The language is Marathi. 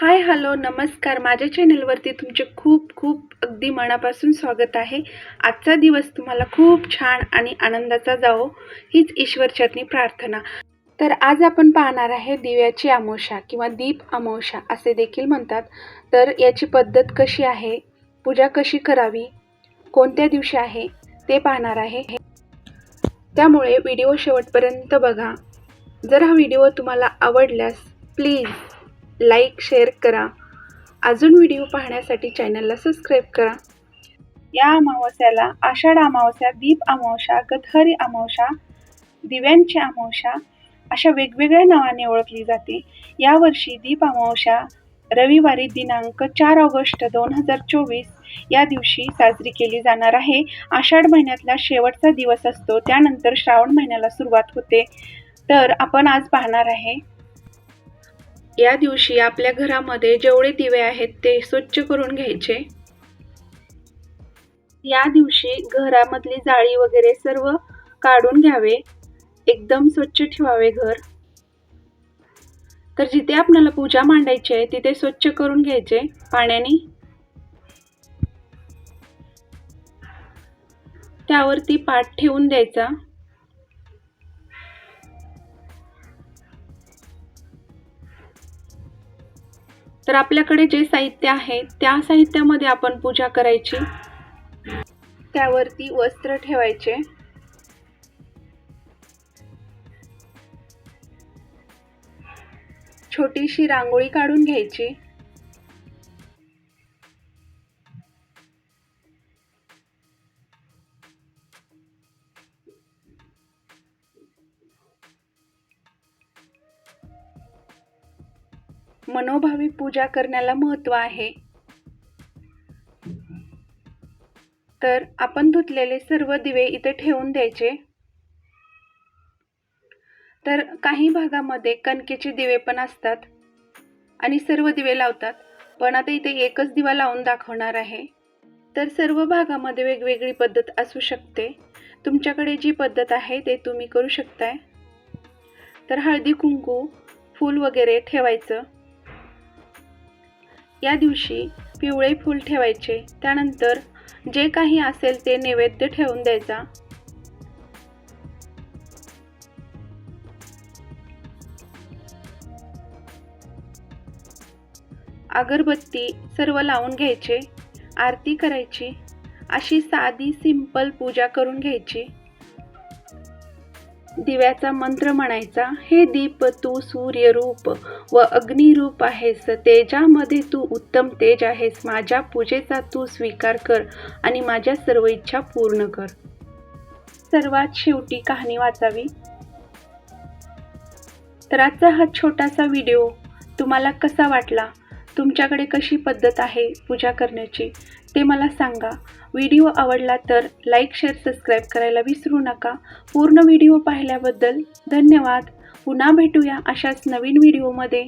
हाय हॅलो नमस्कार. माझ्या चॅनलवरती तुमचे खूप खूप अगदी मनापासून स्वागत आहे. आजचा दिवस तुम्हाला खूप छान आणि आनंदाचा जावो हीच ईश्वरचरणी प्रार्थना. तर आज आपण पाहणार आहे दिव्याची अमावस्या किंवा दीप अमोशा असे देखील म्हणतात. तर याची पद्धत कशी आहे? पूजा कशी करावी? कोणत्या दिवशी आहे? ते पाहणार आहे. त्यामुळे व्हिडिओ शेवटपर्यंत बघा. जर हा व्हिडिओ तुम्हाला आवडल्यास प्लीज लाईक शेअर करा. अजून व्हिडिओ पाहण्यासाठी चॅनलला सबस्क्राईब करा. या अमावस्याला आषाढ अमावस्या दीप अमावस्या गतहरी अमावस्या दिव्यांची अमावस्या अशा वेगवेगळ्या नावाने ओळखली जाते. यावर्षी दीप अमावस्या रविवारी दिनांक चार ऑगस्ट दोन हजार चोवीस या दिवशी साजरी केली जाणार आहे. आषाढ महिन्यातला शेवटचा दिवस असतो. त्यानंतर श्रावण महिन्याला सुरुवात होते. तर आपण आज पाहणार आहे या दिवशी आपल्या घरामध्ये जेवढे दिवे आहेत ते स्वच्छ करून घ्यायचे. या दिवशी घरामधली जाळी वगैरे सर्व काढून घ्यावे. एकदम स्वच्छ ठेवावे घर. तर जिथे आपल्याला पूजा मांडायची आहे तिथे स्वच्छ करून घ्यायचे. पाण्याने. त्यावरती पाठ ठेवून द्यायचा. तर आपल्याकडे जे साहित्य आहे त्या साहित्यामध्ये आपण पूजा करायची. त्यावरती वस्त्र ठेवायचे. छोटीशी रांगोळी काढून घ्यायची. मनोभावी पूजा करण्याला महत्त्व आहे. तर आपण धुतलेले सर्व दिवे इथे ठेवून द्यायचे. तर काही भागामध्ये कणकेचे दिवे पण असतात आणि सर्व दिवे लावतात. पण आता इथे एकच दिवा लावून दाखवणार आहे. तर सर्व भागामध्ये वेगवेगळी पद्धत असू शकते. तुमच्याकडे जी पद्धत आहे ते तुम्ही करू शकताय. तर हळदी कुंकू फूल वगैरे ठेवायचं. या दिवशी पिवळे फूल ठेवायचे. त्यानंतर जे काही असेल ते नैवेद्य ठेवून द्यायचा. अगरबत्ती सर्व लावून घ्यायचे. आरती करायची. अशी साधी सिंपल पूजा करून घ्यायची. दिव्याचा मंत्र म्हणायचा हे दीप तू सूर्यरूप व अग्निरूप आहेस तेजामध्ये तू उत्तम तेज आहेस माझ्या पूजेचा तू स्वीकार कर आणि माझ्या सर्व इच्छा पूर्ण कर. सर्वात शेवटी कहाणी वाचावी. तर आजचा हा छोटासा व्हिडिओ तुम्हाला कसा वाटला? तुमच्याकडे कशी पद्धत आहे पूजा करण्याची ते मला सांगा. व्हिडिओ आवडला तर लाईक शेअर सबस्क्राईब करायला विसरू नका. पूर्ण व्हिडिओ पाहिल्याबद्दल धन्यवाद. पुन्हा भेटूया अशाच नवीन व्हिडिओमध्ये.